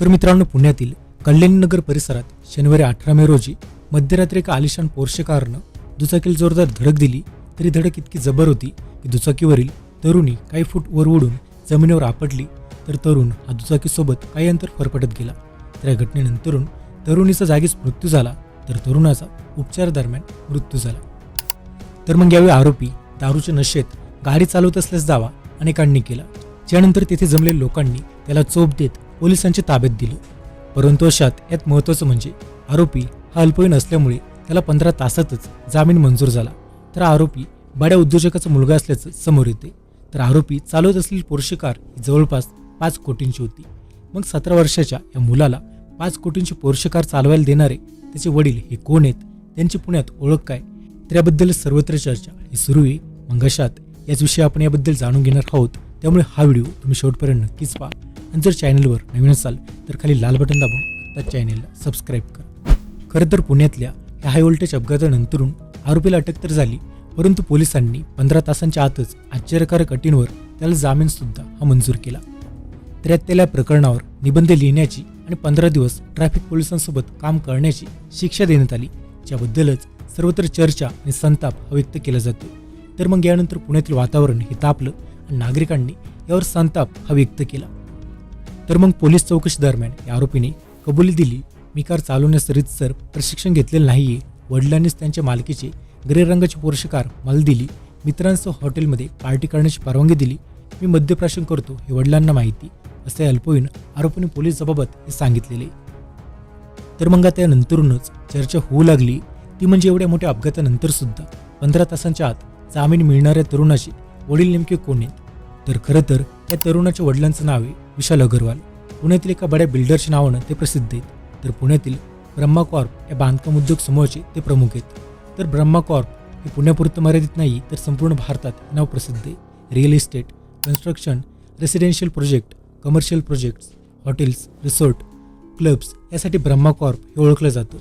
तर मित्रांनो पुण्यातील कल्याणनगर परिसरात शनिवारी अठरा मे रोजी मध्यरात्री एका आलिशान पोर्शे कारनं दुचाकीला जोरदार धडक दिली. तरी धडक इतकी जबर होती की दुचाकीवरील तरुणी काही फूट वर उडून जमिनीवर आपटली. तर तरुण हा दुचाकीसोबत काही अंतर फरफटत गेला. तर या घटनेनंतरून तरुणीचा जागीच मृत्यू झाला. तर तरुणाचा उपचार दरम्यान मृत्यू झाला. तर मग यावेळी आरोपी दारूच्या नशेत गाडी चालवत असल्यास दावा अनेकांनी केला. त्यानंतर तेथे जमलेल्या लोकांनी त्याला चोप देत पोलिसांच्या ताब्यात दिलं. परंतु अशात यात महत्त्वाचं म्हणजे आरोपी हा अल्पवयीन असल्यामुळे त्याला पंधरा तासातच जामीन मंजूर झाला. तर आरोपी बड्या उद्योजकाचा मुलगा असल्याचं समोर येते. तर आरोपी चालवत असलेली पोर्शे कार ही जवळपास पाच कोटींची होती. मग सतरा वर्षाच्या या मुलाला पाच कोटींची पोर्शे कार चालवायला देणारे त्याचे वडील हे कोण आहेत? त्यांची पुण्यात ओळख काय? तर याबद्दल सर्वत्र चर्चा ही सुरू आहे. मग अशात याच विषयी आपण याबद्दल जाणून घेणार आहोत. त्यामुळे हा व्हिडिओ तुम्ही शेवटपर्यंत नक्कीच पहा. आणि जर चॅनलवर नवीन असाल तर खाली लाल बटन दाबून त्या चॅनेलला सबस्क्राईब करा. खरं तर पुण्यातल्या या हाय व्होल्टेज अपघातानंतरून आरोपीला अटक तर झाली परंतु पोलिसांनी पंधरा तासांच्या आतच आश्चर्यकारक अटींवर त्याला जामीनसुद्धा हा मंजूर केला. तर त्याला प्रकरणावर निबंध लिहिण्याची आणि पंधरा दिवस ट्रॅफिक पोलिसांसोबत काम करण्याची शिक्षा देण्यात आली ज्याबद्दलच सर्वत्र चर्चा आणि संताप हा व्यक्त केला जातो. तर मग यानंतर पुण्यातील वातावरण हे तापलं आणि नागरिकांनी यावर संताप हा व्यक्त केला. तर मग पोलीस चौकशी दरम्यान या आरोपीने कबुली दिली. मी कार चालवण्यास रीतसर प्रशिक्षण घेतलेलं नाही वडिलांनीच त्यांच्या मालकीचे ग्रे रंगाची पोर्शे कार मला दिली. मित्रांसह हॉटेलमध्ये पार्टी करण्याची परवानगी दिली. मी मद्यप्राशन करतो हे वडिलांना माहिती असे अल्पवयीन आरोपीने पोलीस जबाबत हे सांगितलेले. तर मग आता यानंतरूनच चर्चा होऊ लागली. ती म्हणजे एवढ्या मोठ्या अपघातानंतर सुद्धा पंधरा तासांच्या आत जामीन मिळणाऱ्या तरुणाचे वडील नेमके कोण आहेत? तर खरं तर त्या तरुणाच्या वडिलांचं नाव आहे विशाल अगरवाल. पुण्यातील एका बड्या बिल्डरच्या नावानं ते प्रसिद्ध आहेत. तर पुण्यातील ब्रह्मा कॉर्प या बांधकाम उद्योग समूहाचे ते प्रमुख आहेत. तर ब्रह्मा कॉर्प हे पुण्यापुरतं मर्यादित नाही तर संपूर्ण भारतात नाव प्रसिद्ध आहे. Real estate construction residential project commercial projects hotels resort clubs यासाठी ब्रह्मा कॉर्प हे ओळखलं जातं.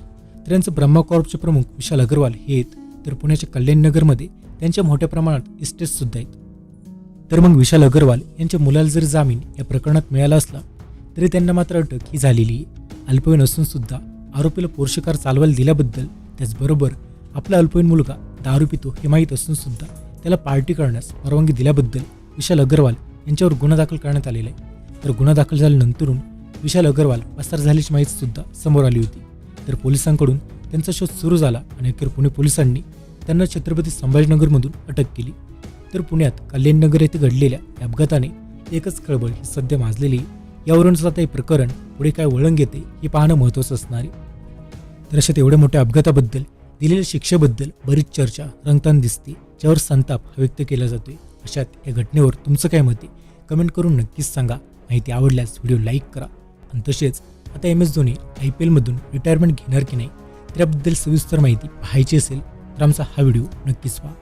तर यांचं ब्रह्मा कॉर्पचे प्रमुख विशाल अग्रवाल हे आहेत. तर पुण्याच्या कल्याणनगरमध्ये त्यांच्या मोठ्या प्रमाणात इस्टेट्ससुद्धा आहेत. तर मग विशाल अग्रवाल यांच्या मुलाला जर जामीन या प्रकरणात मिळाला असला तरी त्यांना मात्र अटक ही झालेली आहे. अल्पवयीन असून सुद्धा आरोपीला पोर्शे चालवायला दिल्याबद्दल त्याचबरोबर आपला अल्पवयीन मुलगा दारू पितो हे माहीत असून सुद्धा त्याला पार्टी करण्यास परवानगी दिल्याबद्दल विशाल अग्रवाल यांच्यावर गुन्हा दाखल करण्यात आलेला आहे. तर गुन्हा दाखल झाल्यानंतरून विशाल अग्रवाल पसार झाल्याची माहिती सुद्धा समोर आली होती. तर पोलिसांकडून त्यांचा शोध सुरू झाला आणि अखेर पुणे पोलिसांनी त्यांना छत्रपती संभाजीनगरमधून अटक केली. तर पुण्यात कल्याणनगर येथे घडलेल्या या अपघाताने एकच खळबळ ही सध्या माजलेली यावरून यावरूनच हे प्रकरण पुढे काय वळण घेते हे पाहणं महत्त्वाचं असणार आहे. तर अशा तेवढ्या मोठ्या अपघाताबद्दल दिलेल्या शिक्षेबद्दल बरीच चर्चा रंगताना दिसते ज्यावर संताप हा व्यक्त केला जातोय. अशात या घटनेवर तुमचं काय मत आहे? कमेंट करून नक्कीच सांगा. माहिती आवडल्यास व्हिडिओ लाईक करा. आणि तसेच आता M S Dhoni I P एलमधून retirement घेणार की नाही त्याबद्दल सविस्तर माहिती पाहायची असेल तर आमचा हा व्हिडिओ नक्कीच पहा.